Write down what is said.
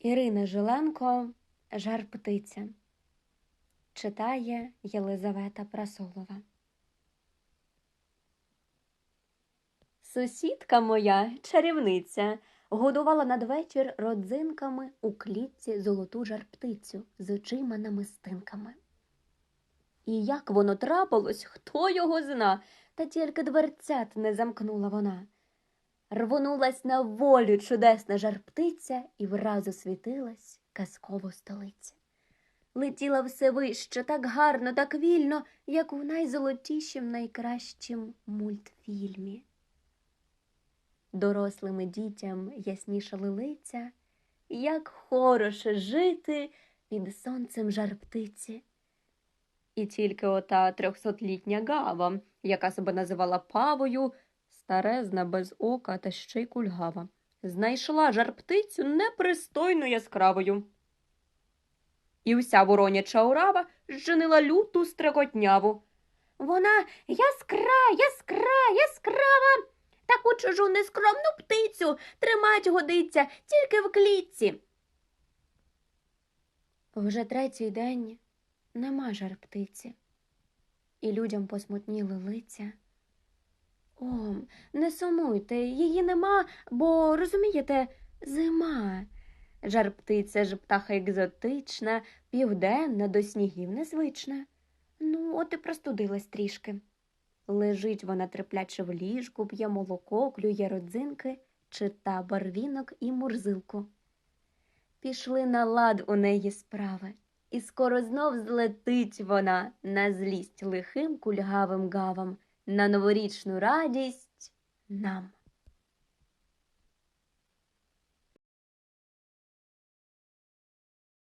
Ірина Жиленко Жар птиця. Читає Єлизавета Прасолова. Сусідка моя, чарівниця, годувала надвечір родзинками у клітці золоту жар-птицю з очима намистинками. І як воно трапилось, хто його зна, та тільки дверцят не замкнула вона. Рвонулась на волю чудесна жар-птиця і враз освітилась казково столиця. Летіла все вище, так гарно, так вільно, як у найзолотішім, найкращім мультфільмі. Дорослим дітям яснішали лиця, як хороше жити під сонцем жар-птиці. І тільки ота трьохсотлітня гава, яка себе називала павою, старезна без ока та ще й кульгава, знайшла жар-птицю непристойно яскравою. І вся вороняча урава зчинила люту стрекотняву. Вона яскра, яскра, яскрава. Таку чужу нескромну птицю тримать годиться тільки в клітці. Вже третій день нема жар птиці, і людям посмутніли лиця. О, не сумуйте, її нема, бо, розумієте, зима. Жар птиця ж птаха екзотична, південна, до снігів незвична. Ну, от і простудилась трішки. Лежить вона терпляче в ліжку, п'є молоко, клює родзинки, чита барвінок і мурзилку. Пішли на лад у неї справи, і скоро знов злетить вона на злість лихим кульгавим гавам, на новорічну радість нам.